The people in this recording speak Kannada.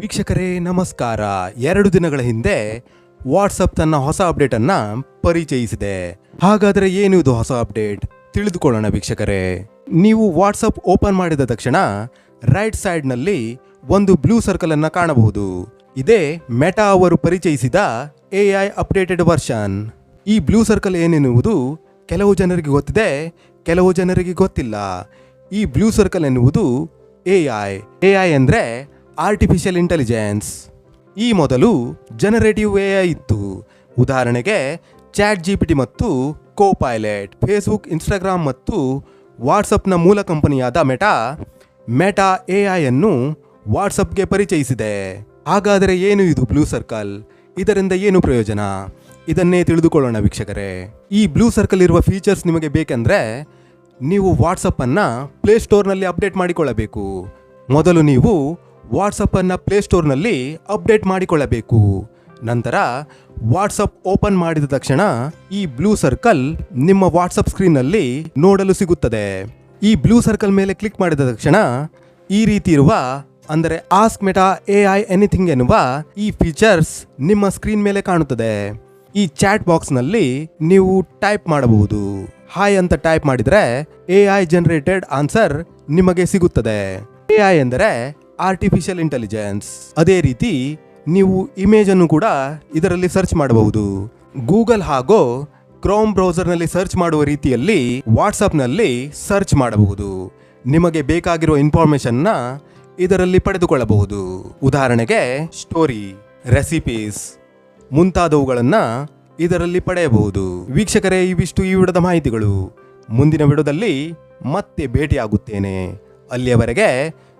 ವೀಕ್ಷಕರೇ, ನಮಸ್ಕಾರ. ಎರಡು ದಿನಗಳ ಹಿಂದೆ ವಾಟ್ಸಪ್ ತನ್ನ ಹೊಸ ಅಪ್ಡೇಟ್ ಅನ್ನ ಪರಿಚಯಿಸಿದೆ. ಹಾಗಾದರೆ ಏನು ಇದು ಹೊಸ ಅಪ್ಡೇಟ್? ತಿಳಿದುಕೊಳ್ಳೋಣ ವೀಕ್ಷಕರೇ. ನೀವು ವಾಟ್ಸಪ್ ಓಪನ್ ಮಾಡಿದ ತಕ್ಷಣ ರೈಟ್ ಸೈಡ್ನಲ್ಲಿ ಒಂದು ಬ್ಲೂ ಸರ್ಕಲ್ ಅನ್ನ ಕಾಣಬಹುದು. ಇದೇ ಮೆಟಾ ಅವರು ಪರಿಚಯಿಸಿದ ಎ ಐ ಅಪ್ಡೇಟೆಡ್ ವರ್ಷನ್. ಈ ಬ್ಲೂ ಸರ್ಕಲ್ ಏನೆನ್ನುವುದು? ಕೆಲವು ಜನರಿಗೆ ಗೊತ್ತಿದೆ, ಕೆಲವು ಜನರಿಗೆ ಗೊತ್ತಿಲ್ಲ. ಈ ಬ್ಲೂ ಸರ್ಕಲ್ ಎನ್ನುವುದು ಎ ಐ. ಎ ಐ ಅಂದರೆ ಆರ್ಟಿಫಿಷಿಯಲ್ ಇಂಟೆಲಿಜೆನ್ಸ್ ಈ ಮೊದಲು ಜನರೇಟಿವ್ ಎ ಇತ್ತು. ಉದಾಹರಣೆಗೆ ಚಾಟ್ ಜಿ ಪಿ ಟಿ ಮತ್ತು ಕೋ ಪೈಲೆಟ್ ಫೇಸ್ಬುಕ್ ಇನ್ಸ್ಟಾಗ್ರಾಮ್ ಮತ್ತು ವಾಟ್ಸಪ್ನ ಮೂಲ ಕಂಪನಿಯಾದ ಮೆಟಾ ಮೆಟಾ ಎ ಐ ಅನ್ನು ವಾಟ್ಸಪ್ಗೆ ಪರಿಚಯಿಸಿದೆ. ಹಾಗಾದರೆ ಏನು ಇದು ಬ್ಲೂ ಸರ್ಕಲ್ ಇದರಿಂದ ಏನು ಪ್ರಯೋಜನ? ಇದನ್ನೇ ತಿಳಿದುಕೊಳ್ಳೋಣ ವೀಕ್ಷಕರೇ. ಈ ಬ್ಲೂ ಸರ್ಕಲ್ ಇರುವ ಫೀಚರ್ಸ್ ನಿಮಗೆ ಬೇಕೆಂದರೆ, ನೀವು ವಾಟ್ಸಪ್ಪನ್ನು ಪ್ಲೇಸ್ಟೋರ್ನಲ್ಲಿ ಅಪ್ಡೇಟ್ ಮಾಡಿಕೊಳ್ಳಬೇಕು. ಮೊದಲು ನೀವು ವಾಟ್ಸಪ್ಪನ್ನು ಪ್ಲೇಸ್ಟೋರ್ನಲ್ಲಿ ಅಪ್ಡೇಟ್ ಮಾಡಿಕೊಳ್ಳಬೇಕು. ನಂತರ ವಾಟ್ಸಪ್ ಓಪನ್ ಮಾಡಿದ ತಕ್ಷಣ ಈ ಬ್ಲೂ ಸರ್ಕಲ್ ನಿಮ್ಮ ವಾಟ್ಸಪ್ ಸ್ಕ್ರೀನ್ನಲ್ಲಿ ನೋಡಲು ಸಿಗುತ್ತದೆ. ಈ ಬ್ಲೂ ಸರ್ಕಲ್ ಮೇಲೆ ಕ್ಲಿಕ್ ಮಾಡಿದ ತಕ್ಷಣ ಈ ರೀತಿ ಇರುವ, ಅಂದರೆ ask Meta A I anything ಎನ್ನುವ ಈ ಫೀಚರ್ಸ್ ನಿಮ್ಮ ಸ್ಕ್ರೀನ್ ಮೇಲೆ ಕಾಣುತ್ತದೆ. ಈ ಚಾಟ್ ಬಾಕ್ಸ್ನಲ್ಲಿ ನೀವು ಟೈಪ್ ಮಾಡಬಹುದು. ಹಾಯ್ ಅಂತ ಟೈಪ್ ಮಾಡಿದರೆ ಎ ಐ ಜನರೇಟೆಡ್ ಆನ್ಸರ್ ನಿಮಗೆ ಸಿಗುತ್ತದೆ. ಎ ಐ ಎಂದರೆ ಆರ್ಟಿಫಿಷಿಯಲ್ ಇಂಟೆಲಿಜೆನ್ಸ್ ಅದೇ ರೀತಿ ನೀವು ಇಮೇಜ್ ಅನ್ನು ಕೂಡ ಇದರಲ್ಲಿ ಸರ್ಚ್ ಮಾಡಬಹುದು. ಗೂಗಲ್ ಹಾಗೂ ಕ್ರೋಮ್ ಬ್ರೌಸರ್ನಲ್ಲಿ ಸರ್ಚ್ ಮಾಡುವ ರೀತಿಯಲ್ಲಿ ವಾಟ್ಸಪ್ನಲ್ಲಿ ಸರ್ಚ್ ಮಾಡಬಹುದು. ನಿಮಗೆ ಬೇಕಾಗಿರುವ ಇನ್ಫಾರ್ಮೇಶನ್ನ ಇದರಲ್ಲಿ ಪಡೆದುಕೊಳ್ಳಬಹುದು. ಉದಾಹರಣೆಗೆ ಸ್ಟೋರಿ ರೆಸಿಪೀಸ್ ಮುಂತಾದವುಗಳನ್ನು ಇದರಲ್ಲಿ ಪಡೆಯಬಹುದು. ವೀಕ್ಷಕರೇ, ಇವಿಷ್ಟು ಈ ವಿಡದ ಮಾಹಿತಿಗಳು. ಮುಂದಿನ ವಿಡದಲ್ಲಿ ಮತ್ತೆ ಭೇಟಿಯಾಗುತ್ತೇನೆ. ಅಲ್ಲಿಯವರೆಗೆ